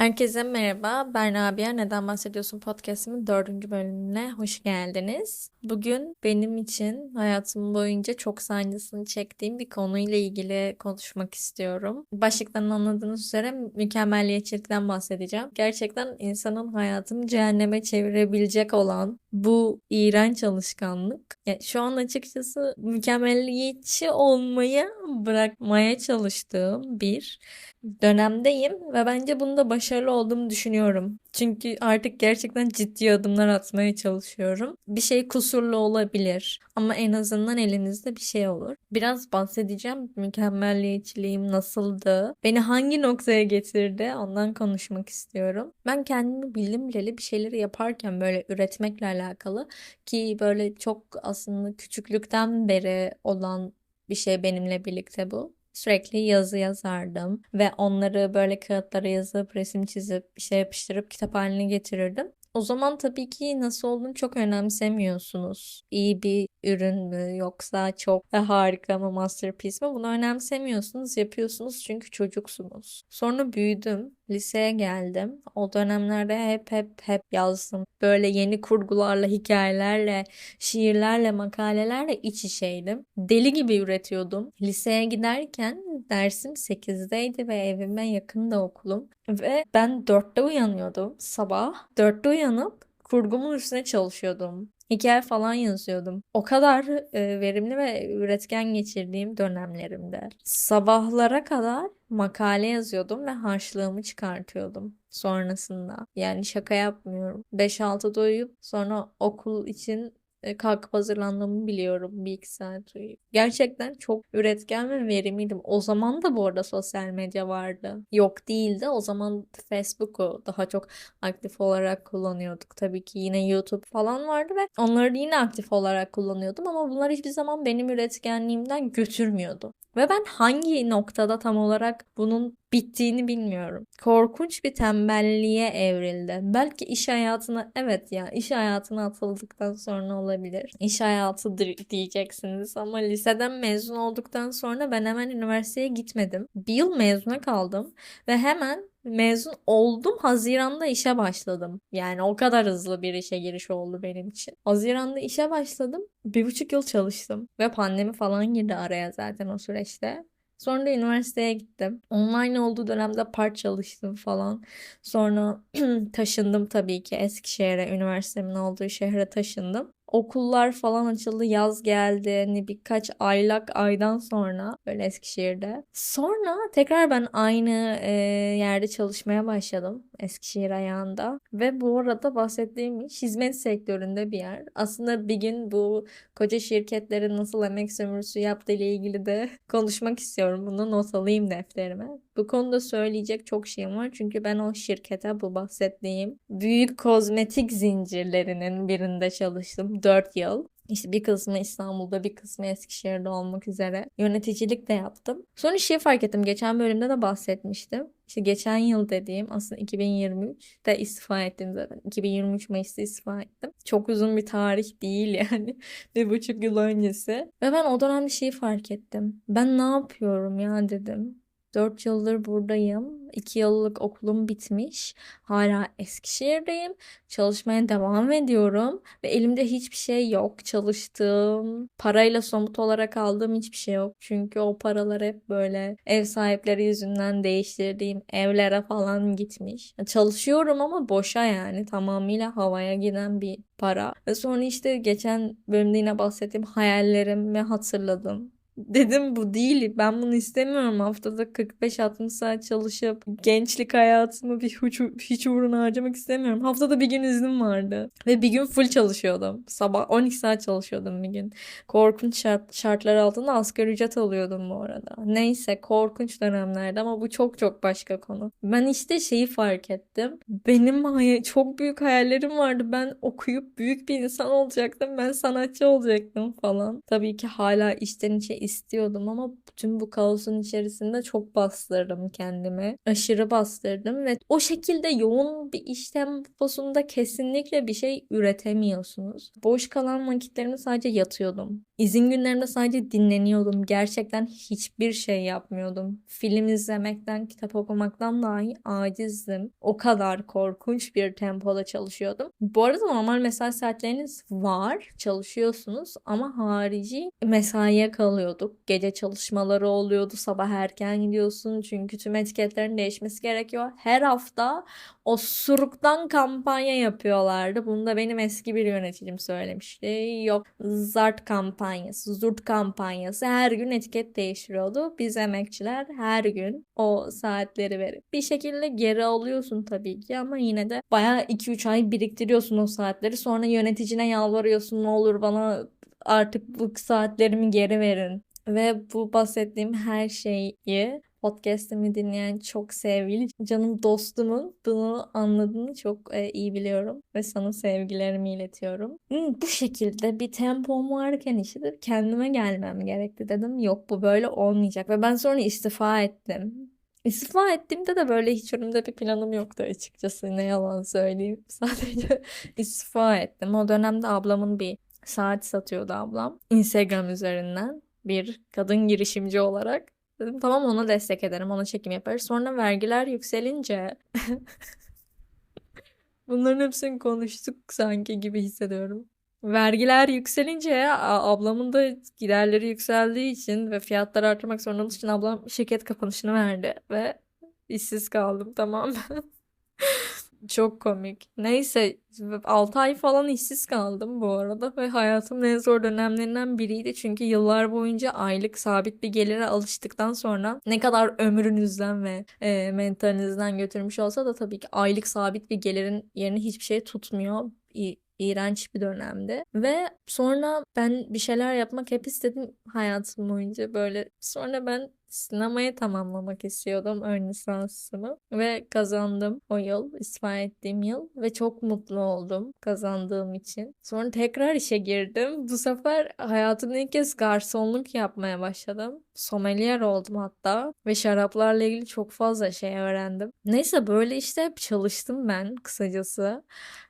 Herkese merhaba. Ben Rabia. Neden Bahsediyorsun podcast'imin dördüncü bölümüne hoş geldiniz. Bugün benim için hayatım boyunca çok sancısını çektiğim bir konuyla ilgili konuşmak istiyorum. Başlıktan anladığınız üzere mükemmelliyetçilikten bahsedeceğim. Gerçekten insanın hayatını cehenneme çevirebilecek olan bu iğrenç alışkanlık. Yani şu an açıkçası mükemmelliyetçi olmayı bırakmaya çalıştığım bir dönemdeyim ve bence bunda başarılı olduğumu düşünüyorum. Çünkü artık gerçekten ciddi adımlar atmaya çalışıyorum. Bir şey kusurlu olabilir ama en azından elimizde bir şey olur. Biraz bahsedeceğim mükemmelliyetçiliğim nasıldı, beni hangi noktaya getirdi ondan konuşmak istiyorum. Ben kendimi bildim bileli bir şeyleri yaparken böyle üretmekle alakalı ki böyle çok aslında küçüklükten beri olan bir şey benimle birlikte bu. Sürekli yazı yazardım ve onları böyle kağıtlara yazıp resim çizip şey yapıştırıp kitap haline getirirdim. O zaman tabii ki nasıl olduğunu çok önemsemiyorsunuz. İyi bir ürün mü yoksa çok harika mı masterpiece mi bunu önemsemiyorsunuz yapıyorsunuz çünkü çocuksunuz. Sonra büyüdüm liseye geldim. O dönemlerde hep hep hep yazdım. Böyle yeni kurgularla, hikayelerle, şiirlerle, makalelerle iç içeydim. Deli gibi üretiyordum. Liseye giderken dersim 8'deydi ve evime yakın da okulum. Ve ben 4'te uyanıyordum sabah. 4'te uyanıp kurgumun üstüne çalışıyordum hikaye falan yazıyordum. O kadar e, verimli ve üretken geçirdiğim dönemlerimde. Sabahlara kadar makale yazıyordum ve harçlığımı çıkartıyordum sonrasında. Yani şaka yapmıyorum. 5-6'da uyuyup sonra okul için kalkıp hazırlandığımı biliyorum bir iki saat uyuyup. Gerçekten çok üretken ve verimliydim. O zaman da bu arada sosyal medya vardı. Yok değildi. O zaman Facebook'u daha çok aktif olarak kullanıyorduk. Tabii ki yine YouTube falan vardı ve onları yine aktif olarak kullanıyordum ama bunlar hiçbir zaman benim üretkenliğimden götürmüyordu. Ve ben hangi noktada tam olarak bunun bittiğini bilmiyorum. Korkunç bir tembelliğe evrildi. Belki iş hayatına evet ya iş hayatına atıldıktan sonra olabilir. İş hayatı diyeceksiniz ama liseden mezun olduktan sonra ben hemen üniversiteye gitmedim. Bir yıl mezuna kaldım ve hemen mezun oldum. Haziranda işe başladım. Yani o kadar hızlı bir işe giriş oldu benim için. Haziranda işe başladım. Bir buçuk yıl çalıştım. Ve pandemi falan girdi araya zaten o süreçte. Sonra da üniversiteye gittim. Online olduğu dönemde part çalıştım falan. Sonra taşındım tabii ki Eskişehir'e, üniversitemin olduğu şehre taşındım okullar falan açıldı. Yaz geldi. Hani birkaç aylak aydan sonra böyle Eskişehir'de. Sonra tekrar ben aynı e, yerde çalışmaya başladım. Eskişehir ayağında. Ve bu arada bahsettiğim hizmet sektöründe bir yer. Aslında bir gün bu koca şirketlerin nasıl emek sömürüsü yaptığı ile ilgili de konuşmak istiyorum. Bunu not alayım defterime. Bu konuda söyleyecek çok şeyim var. Çünkü ben o şirkete bu bahsettiğim büyük kozmetik zincirlerinin birinde çalıştım 4 yıl. İşte bir kısmı İstanbul'da bir kısmı Eskişehir'de olmak üzere yöneticilik de yaptım. Sonra şey fark ettim. Geçen bölümde de bahsetmiştim. İşte geçen yıl dediğim aslında 2023'te istifa ettim zaten. 2023 Mayıs'ta istifa ettim. Çok uzun bir tarih değil yani. bir buçuk yıl öncesi. Ve ben o dönem bir şeyi fark ettim. Ben ne yapıyorum ya dedim. 4 yıldır buradayım. 2 yıllık okulum bitmiş. Hala Eskişehir'deyim. Çalışmaya devam ediyorum. Ve elimde hiçbir şey yok. Çalıştığım, parayla somut olarak aldığım hiçbir şey yok. Çünkü o paralar hep böyle ev sahipleri yüzünden değiştirdiğim evlere falan gitmiş. Çalışıyorum ama boşa yani. Tamamıyla havaya giden bir para. Ve sonra işte geçen bölümde yine bahsettiğim hayallerimi hatırladım dedim bu değil. Ben bunu istemiyorum. Haftada 45-60 saat çalışıp gençlik hayatımı bir hiç, hiç uğruna harcamak istemiyorum. Haftada bir gün iznim vardı. Ve bir gün full çalışıyordum. Sabah 12 saat çalışıyordum bir gün. Korkunç şart, şartlar altında asgari ücret alıyordum bu arada. Neyse korkunç dönemlerde ama bu çok çok başka konu. Ben işte şeyi fark ettim. Benim çok büyük hayallerim vardı. Ben okuyup büyük bir insan olacaktım. Ben sanatçı olacaktım falan. Tabii ki hala içten içe istiyordum ama tüm bu kaosun içerisinde çok bastırdım kendimi. Aşırı bastırdım ve o şekilde yoğun bir iş temposunda kesinlikle bir şey üretemiyorsunuz. Boş kalan vakitlerimde sadece yatıyordum. İzin günlerimde sadece dinleniyordum. Gerçekten hiçbir şey yapmıyordum. Film izlemekten, kitap okumaktan dahi acizdim. O kadar korkunç bir tempoda çalışıyordum. Bu arada normal mesai saatleriniz var. Çalışıyorsunuz ama harici mesaiye kalıyorduk. Gece çalışmaları oluyordu. Sabah erken gidiyorsun çünkü tüm etiketlerin değişmesi gerekiyor. Her hafta o suruktan kampanya yapıyorlardı. Bunu da benim eski bir yöneticim söylemişti. Yok zart kampanyası, zurt kampanyası her gün etiket değiştiriyordu. Biz emekçiler her gün o saatleri verip bir şekilde geri alıyorsun tabii ki ama yine de bayağı 2-3 ay biriktiriyorsun o saatleri. Sonra yöneticine yalvarıyorsun ne olur bana artık bu saatlerimi geri verin. Ve bu bahsettiğim her şeyi podcast'imi dinleyen çok sevgili canım dostumun bunu anladığını çok e, iyi biliyorum ve sana sevgilerimi iletiyorum. Hmm, bu şekilde bir tempom varken işte kendime gelmem gerekti dedim. Yok bu böyle olmayacak ve ben sonra istifa ettim. İstifa ettiğimde de böyle hiç önümde bir planım yoktu açıkçası ne yalan söyleyeyim. Sadece istifa ettim. O dönemde ablamın bir saat satıyordu ablam. Instagram üzerinden bir kadın girişimci olarak. Dedim tamam ona destek ederim. Ona çekim yaparız. Sonra vergiler yükselince bunların hepsini konuştuk sanki gibi hissediyorum. Vergiler yükselince ablamın da giderleri yükseldiği için ve fiyatları arttırmak zorunda için ablam şirket kapanışını verdi ve işsiz kaldım tamam Çok komik. Neyse 6 ay falan işsiz kaldım bu arada ve hayatımın en zor dönemlerinden biriydi. Çünkü yıllar boyunca aylık sabit bir gelire alıştıktan sonra ne kadar ömrünüzden ve e, mentalinizden götürmüş olsa da tabii ki aylık sabit bir gelirin yerini hiçbir şey tutmuyor. İ iğrenç bir dönemdi. Ve sonra ben bir şeyler yapmak hep istedim hayatım boyunca böyle. Sonra ben sinemayı tamamlamak istiyordum ön lisansımı ve kazandım o yıl, istifa ettiğim yıl ve çok mutlu oldum kazandığım için. Sonra tekrar işe girdim. Bu sefer hayatımda ilk kez garsonluk yapmaya başladım. Sommelier oldum hatta ve şaraplarla ilgili çok fazla şey öğrendim. Neyse böyle işte hep çalıştım ben kısacası.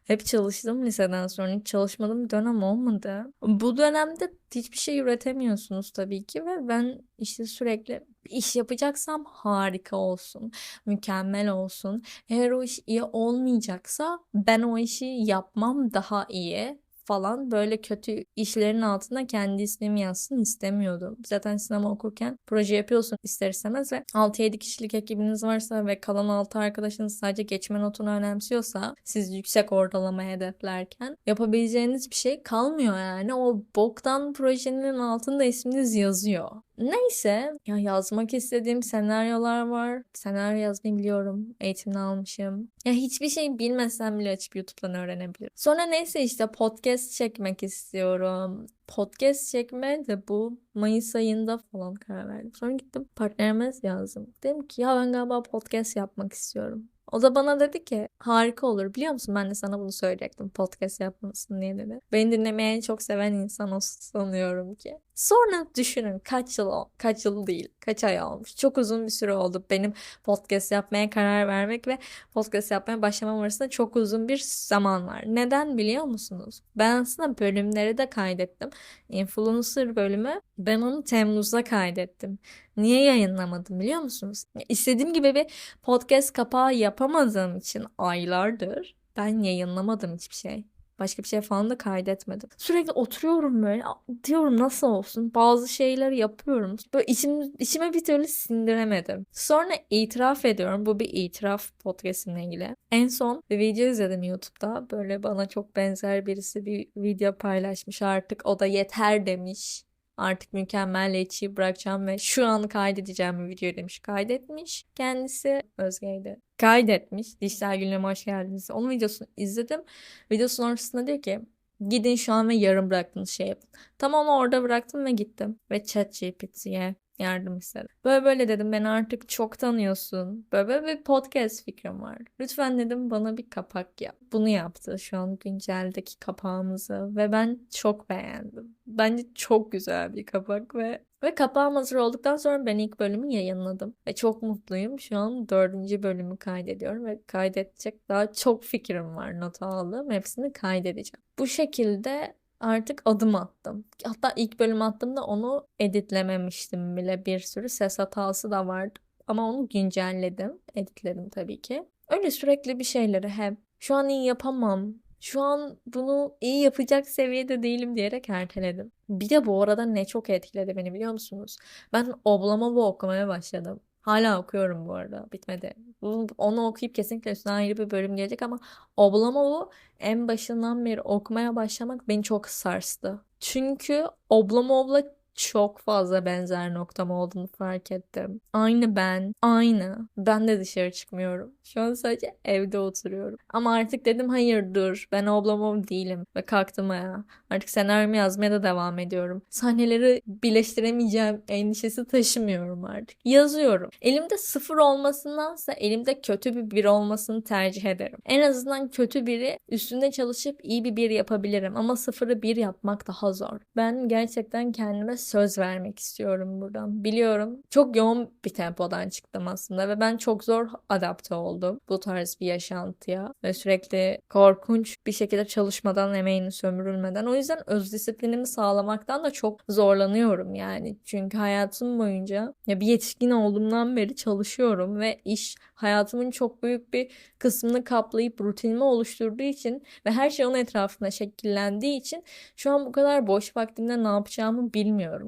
Hep çalıştım liseden sonra. Hiç çalışmadığım bir dönem olmadı. Bu dönemde hiçbir şey üretemiyorsunuz tabii ki ve ben işte sürekli iş yapacaksam harika olsun, mükemmel olsun. Eğer o iş iyi olmayacaksa ben o işi yapmam daha iyi falan böyle kötü işlerin altında kendi ismimi yazsın istemiyordum. Zaten sinema okurken proje yapıyorsun ister istemez ve 6-7 kişilik ekibiniz varsa ve kalan 6 arkadaşınız sadece geçme notunu önemsiyorsa siz yüksek ortalama hedeflerken yapabileceğiniz bir şey kalmıyor yani. O boktan projenin altında isminiz yazıyor. Neyse ya yazmak istediğim senaryolar var. Senaryo yazmayı biliyorum. Eğitimini almışım. Ya hiçbir şey bilmesem bile açıp YouTube'dan öğrenebilirim. Sonra neyse işte podcast çekmek istiyorum. Podcast çekme de bu Mayıs ayında falan karar verdim. Sonra gittim partnerime yazdım. Dedim ki ya ben galiba podcast yapmak istiyorum. O da bana dedi ki harika olur biliyor musun ben de sana bunu söyleyecektim podcast yapmasın diye dedi. Beni dinlemeyi çok seven insan o sanıyorum ki. Sonra düşünün kaç yıl kaç yıl değil kaç ay olmuş. Çok uzun bir süre oldu benim podcast yapmaya karar vermek ve podcast yapmaya başlamam arasında çok uzun bir zaman var. Neden biliyor musunuz? Ben aslında bölümleri de kaydettim. Influencer bölümü ben onu Temmuz'da kaydettim. Niye yayınlamadım biliyor musunuz? İstediğim gibi bir podcast kapağı yapamadığım için aylardır ben yayınlamadım hiçbir şey. Başka bir şey falan da kaydetmedim. Sürekli oturuyorum böyle diyorum nasıl olsun. Bazı şeyleri yapıyorum. Böyle içim, içime bir türlü sindiremedim. Sonra itiraf ediyorum. Bu bir itiraf podcastimle ilgili. En son bir video izledim YouTube'da. Böyle bana çok benzer birisi bir video paylaşmış artık. O da yeter demiş artık mükemmelliyetçiyi bırakacağım ve şu an kaydedeceğim bir video demiş. Kaydetmiş. Kendisi Özge'ydi. Kaydetmiş. Dijital Günlüğü'me hoş geldiniz. Onun videosunu izledim. Video sonrasında diyor ki gidin şu an ve yarım bıraktığınız şey yapın. Tam onu orada bıraktım ve gittim. Ve ChatGPT'ye yardım istedim. Böyle böyle dedim beni artık çok tanıyorsun. Böyle böyle bir podcast fikrim var. Lütfen dedim bana bir kapak yap. Bunu yaptı şu an günceldeki kapağımızı ve ben çok beğendim. Bence çok güzel bir kapak ve ve kapağım hazır olduktan sonra ben ilk bölümü yayınladım. Ve çok mutluyum. Şu an dördüncü bölümü kaydediyorum ve kaydedecek daha çok fikrim var not aldım. Hepsini kaydedeceğim. Bu şekilde artık adım attım. Hatta ilk bölüm attığımda onu editlememiştim bile. Bir sürü ses hatası da vardı. Ama onu güncelledim. Editledim tabii ki. Öyle sürekli bir şeyleri hep şu an iyi yapamam. Şu an bunu iyi yapacak seviyede değilim diyerek erteledim. Bir de bu arada ne çok etkiledi beni biliyor musunuz? Ben oblama bu okumaya başladım. Hala okuyorum bu arada. Bitmedi. Onu okuyup kesinlikle üstüne ayrı bir bölüm gelecek ama oblama bu en başından beri okumaya başlamak beni çok sarstı. Çünkü oblama obla çok fazla benzer noktam olduğunu fark ettim. Aynı ben, aynı. Ben de dışarı çıkmıyorum. Şu an sadece evde oturuyorum. Ama artık dedim hayır dur ben oblamam değilim. Ve kalktım ayağa. Artık senaryomu yazmaya da devam ediyorum. Sahneleri birleştiremeyeceğim endişesi taşımıyorum artık. Yazıyorum. Elimde sıfır olmasındansa elimde kötü bir bir olmasını tercih ederim. En azından kötü biri üstünde çalışıp iyi bir bir yapabilirim. Ama sıfırı bir yapmak daha zor. Ben gerçekten kendime söz vermek istiyorum buradan. Biliyorum çok yoğun bir tempodan çıktım aslında ve ben çok zor adapte oldum bu tarz bir yaşantıya ve sürekli korkunç bir şekilde çalışmadan emeğini sömürülmeden. O yüzden öz disiplinimi sağlamaktan da çok zorlanıyorum yani. Çünkü hayatım boyunca ya bir yetişkin olduğumdan beri çalışıyorum ve iş hayatımın çok büyük bir kısmını kaplayıp rutinimi oluşturduğu için ve her şey onun etrafında şekillendiği için şu an bu kadar boş vaktimde ne yapacağımı bilmiyorum.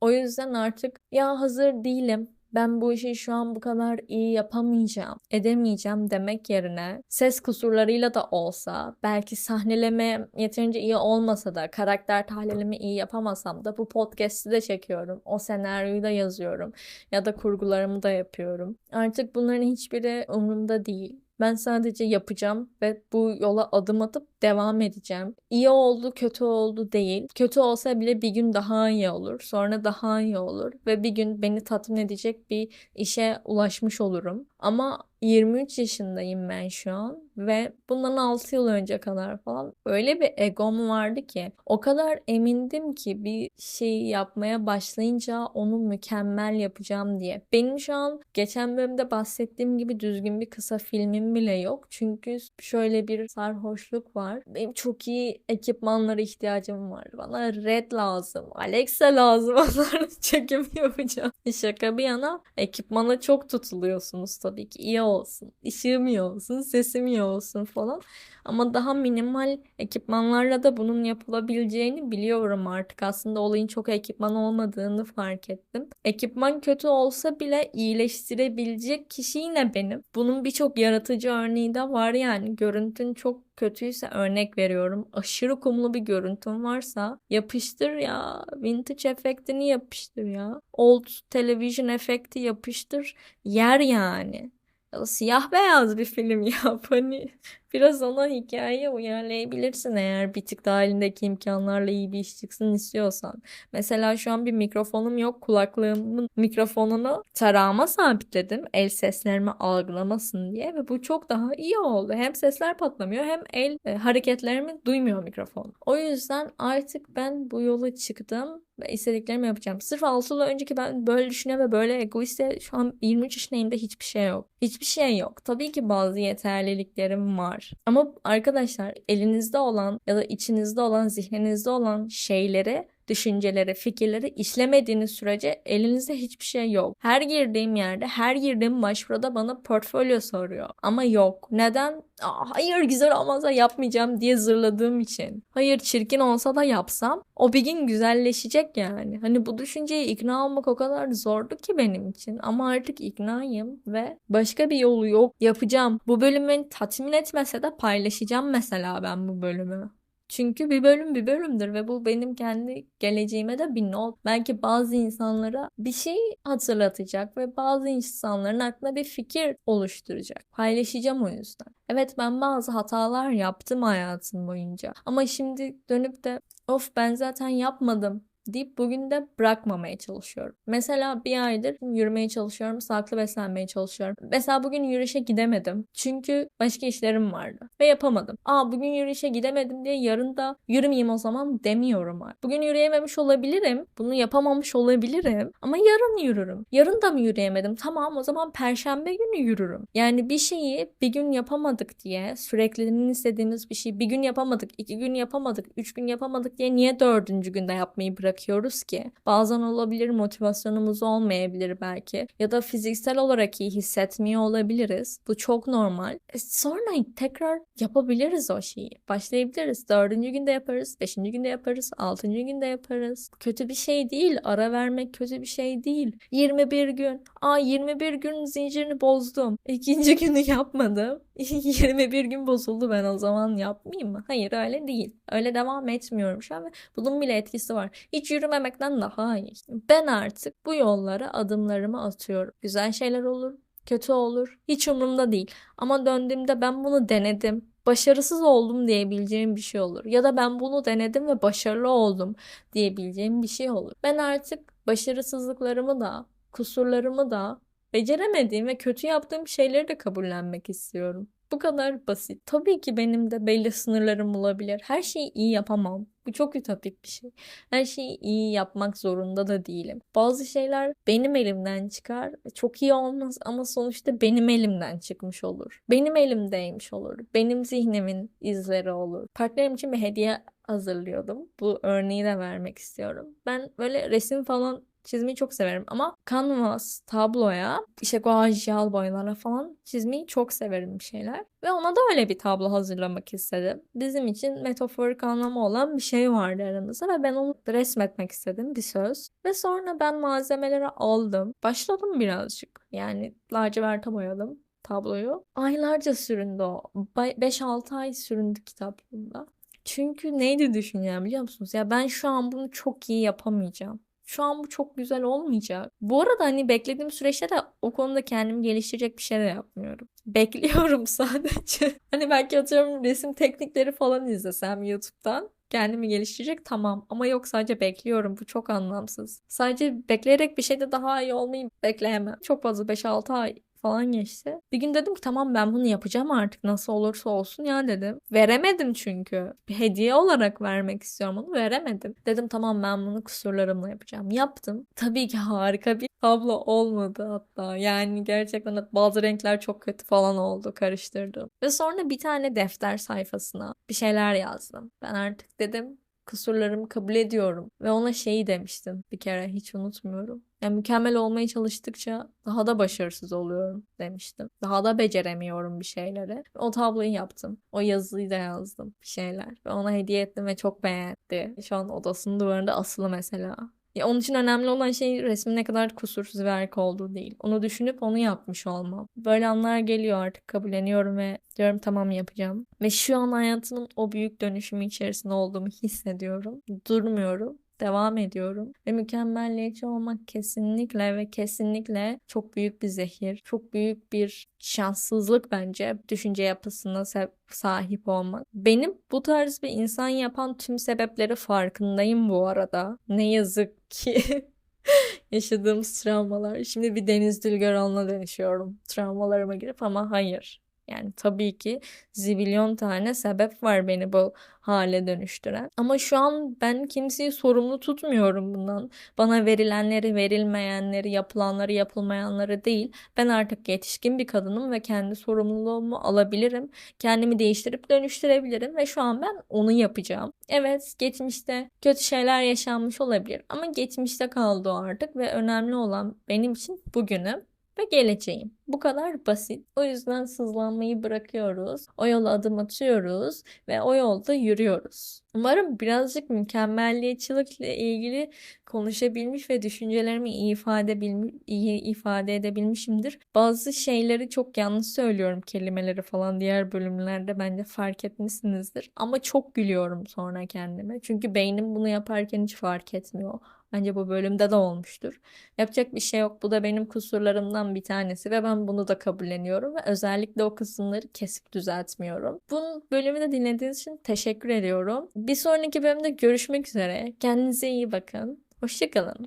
O yüzden artık ya hazır değilim ben bu işi şu an bu kadar iyi yapamayacağım, edemeyeceğim demek yerine ses kusurlarıyla da olsa, belki sahneleme yeterince iyi olmasa da, karakter tahlilimi iyi yapamasam da bu podcast'i de çekiyorum. O senaryoyu da yazıyorum ya da kurgularımı da yapıyorum. Artık bunların hiçbiri umurumda değil. Ben sadece yapacağım ve bu yola adım atıp devam edeceğim. İyi oldu, kötü oldu değil. Kötü olsa bile bir gün daha iyi olur. Sonra daha iyi olur ve bir gün beni tatmin edecek bir işe ulaşmış olurum. Ama 23 yaşındayım ben şu an ve bundan 6 yıl önce kadar falan öyle bir egom vardı ki o kadar emindim ki bir şey yapmaya başlayınca onu mükemmel yapacağım diye. Benim şu an geçen bölümde bahsettiğim gibi düzgün bir kısa filmim bile yok. Çünkü şöyle bir sarhoşluk var. Benim çok iyi ekipmanlara ihtiyacım var. Bana Red lazım, Alexa lazım. Onlarla çekim yapacağım. Şaka bir yana ekipmana çok tutuluyorsunuz tabii ki. İyi olsun, ışığım iyi olsun, sesim iyi olsun falan. Ama daha minimal ekipmanlarla da bunun yapılabileceğini biliyorum artık. Aslında olayın çok ekipman olmadığını fark ettim. Ekipman kötü olsa bile iyileştirebilecek kişi yine benim. Bunun birçok yaratıcı örneği de var yani. Görüntün çok kötüyse örnek veriyorum. Aşırı kumlu bir görüntün varsa yapıştır ya. Vintage efektini yapıştır ya. Old television efekti yapıştır. Yer yani ya siyah beyaz bir film yap. Hani biraz ona hikayeye uyarlayabilirsin eğer bir tık dahilindeki imkanlarla iyi bir iş çıksın istiyorsan. Mesela şu an bir mikrofonum yok. Kulaklığımın mikrofonunu tarağıma sabitledim. El seslerimi algılamasın diye ve bu çok daha iyi oldu. Hem sesler patlamıyor hem el e, hareketlerimi duymuyor mikrofon. O yüzden artık ben bu yola çıktım ve istediklerimi yapacağım. Sırf 6 yıl önceki ben böyle düşüne ve böyle egoist şu an 23 yaşındayım hiçbir şey yok. Hiçbir şey yok. Tabii ki bazı yeterliliklerim var. Ama arkadaşlar elinizde olan ya da içinizde olan, zihninizde olan şeyleri düşünceleri, fikirleri işlemediğiniz sürece elinizde hiçbir şey yok. Her girdiğim yerde, her girdiğim başvuruda bana portfolyo soruyor. Ama yok. Neden? Aa, hayır güzel olmazsa yapmayacağım diye zırladığım için. Hayır çirkin olsa da yapsam o bir gün güzelleşecek yani. Hani bu düşünceye ikna olmak o kadar zordu ki benim için. Ama artık iknayım ve başka bir yolu yok. Yapacağım. Bu bölümün tatmin etmese de paylaşacağım mesela ben bu bölümü. Çünkü bir bölüm bir bölümdür ve bu benim kendi geleceğime de bir not. Belki bazı insanlara bir şey hatırlatacak ve bazı insanların aklına bir fikir oluşturacak. Paylaşacağım o yüzden. Evet ben bazı hatalar yaptım hayatım boyunca. Ama şimdi dönüp de of ben zaten yapmadım deyip bugün de bırakmamaya çalışıyorum. Mesela bir aydır yürümeye çalışıyorum, sağlıklı beslenmeye çalışıyorum. Mesela bugün yürüyüşe gidemedim. Çünkü başka işlerim vardı ve yapamadım. Aa bugün yürüyüşe gidemedim diye yarın da yürümeyeyim o zaman demiyorum artık. Bugün yürüyememiş olabilirim. Bunu yapamamış olabilirim. Ama yarın yürürüm. Yarın da mı yürüyemedim? Tamam o zaman perşembe günü yürürüm. Yani bir şeyi bir gün yapamadık diye sürekliliğini istediğimiz bir şeyi bir gün yapamadık, iki gün yapamadık, üç gün yapamadık diye niye dördüncü günde yapmayı bırakıyoruz ki? Bazen olabilir motivasyonumuz olmayabilir belki. Ya da fiziksel olarak iyi hissetmiyor olabiliriz. Bu çok normal. E sonra tekrar yapabiliriz o şeyi. Başlayabiliriz. Dördüncü günde yaparız, beşinci günde yaparız, altıncı günde yaparız. Kötü bir şey değil. Ara vermek kötü bir şey değil. 21 gün. Aa 21 gün zincirini bozdum. İkinci günü yapmadım. 21 gün bozuldu ben o zaman yapmayayım mı? Hayır öyle değil. Öyle devam etmiyorum şu an ve bunun bile etkisi var. Hiç yürümemekten daha iyi. Ben artık bu yollara adımlarımı atıyorum. Güzel şeyler olur, kötü olur. Hiç umurumda değil. Ama döndüğümde ben bunu denedim. Başarısız oldum diyebileceğim bir şey olur. Ya da ben bunu denedim ve başarılı oldum diyebileceğim bir şey olur. Ben artık başarısızlıklarımı da, kusurlarımı da, beceremediğim ve kötü yaptığım şeyleri de kabullenmek istiyorum. Bu kadar basit. Tabii ki benim de belli sınırlarım olabilir. Her şeyi iyi yapamam. Bu çok ütopik bir şey. Her şeyi iyi yapmak zorunda da değilim. Bazı şeyler benim elimden çıkar. Çok iyi olmaz ama sonuçta benim elimden çıkmış olur. Benim elimdeymiş olur. Benim zihnimin izleri olur. Partnerim için bir hediye hazırlıyordum. Bu örneği de vermek istiyorum. Ben böyle resim falan çizmeyi çok severim ama canvas, tabloya, işte guajal boyalara falan çizmeyi çok severim bir şeyler. Ve ona da öyle bir tablo hazırlamak istedim. Bizim için metaforik anlamı olan bir şey vardı aramızda ve ben onu resmetmek istedim bir söz. Ve sonra ben malzemeleri aldım. Başladım birazcık. Yani laciverte boyadım tabloyu. Aylarca süründü o. 5-6 ay süründü kitaplığımda. Çünkü neydi düşüneceğim biliyor musunuz? Ya ben şu an bunu çok iyi yapamayacağım şu an bu çok güzel olmayacak. Bu arada hani beklediğim süreçte de o konuda kendimi geliştirecek bir şey de yapmıyorum. Bekliyorum sadece. hani belki atıyorum resim teknikleri falan izlesem YouTube'dan kendimi geliştirecek tamam ama yok sadece bekliyorum bu çok anlamsız. Sadece bekleyerek bir şeyde daha iyi olmayı bekleyemem. Çok fazla 5-6 ay falan geçti. Bir gün dedim ki tamam ben bunu yapacağım artık nasıl olursa olsun ya dedim. Veremedim çünkü. Bir hediye olarak vermek istiyorum onu veremedim. Dedim tamam ben bunu kusurlarımla yapacağım. Yaptım. Tabii ki harika bir tablo olmadı hatta. Yani gerçekten bazı renkler çok kötü falan oldu karıştırdım. Ve sonra bir tane defter sayfasına bir şeyler yazdım. Ben artık dedim kusurlarımı kabul ediyorum. Ve ona şeyi demiştim bir kere hiç unutmuyorum. Yani mükemmel olmaya çalıştıkça daha da başarısız oluyorum demiştim. Daha da beceremiyorum bir şeyleri. O tabloyu yaptım. O yazıyı da yazdım bir şeyler. Ve ona hediye ettim ve çok beğendi. Şu an odasının duvarında asılı mesela. Ya onun için önemli olan şey resmin ne kadar kusursuz ve harika olduğu değil. Onu düşünüp onu yapmış olmam. Böyle anlar geliyor artık kabulleniyorum ve diyorum tamam yapacağım. Ve şu an hayatımın o büyük dönüşümü içerisinde olduğumu hissediyorum. Durmuyorum devam ediyorum. Ve mükemmelliyetçi olmak kesinlikle ve kesinlikle çok büyük bir zehir. Çok büyük bir şanssızlık bence düşünce yapısına sahip olmak. Benim bu tarz bir insan yapan tüm sebepleri farkındayım bu arada. Ne yazık ki yaşadığımız travmalar. Şimdi bir Deniz Dülgeron'la dönüşüyorum travmalarıma girip ama hayır. Yani tabii ki zibilyon tane sebep var beni bu hale dönüştüren. Ama şu an ben kimseyi sorumlu tutmuyorum bundan. Bana verilenleri, verilmeyenleri, yapılanları, yapılmayanları değil. Ben artık yetişkin bir kadınım ve kendi sorumluluğumu alabilirim. Kendimi değiştirip dönüştürebilirim ve şu an ben onu yapacağım. Evet, geçmişte kötü şeyler yaşanmış olabilir ama geçmişte kaldı o artık ve önemli olan benim için bugünüm ve geleceğim. Bu kadar basit. O yüzden sızlanmayı bırakıyoruz. O yola adım atıyoruz ve o yolda yürüyoruz. Umarım birazcık mükemmelliyetçilikle ilgili konuşabilmiş ve düşüncelerimi iyi ifade, iyi ifade edebilmişimdir. Bazı şeyleri çok yanlış söylüyorum kelimeleri falan diğer bölümlerde bence fark etmişsinizdir. Ama çok gülüyorum sonra kendime. Çünkü beynim bunu yaparken hiç fark etmiyor. Bence bu bölümde de olmuştur. Yapacak bir şey yok. Bu da benim kusurlarımdan bir tanesi ve ben bunu da kabulleniyorum ve özellikle o kısımları kesip düzeltmiyorum. Bu bölümü de dinlediğiniz için teşekkür ediyorum. Bir sonraki bölümde görüşmek üzere. Kendinize iyi bakın. Hoşçakalın.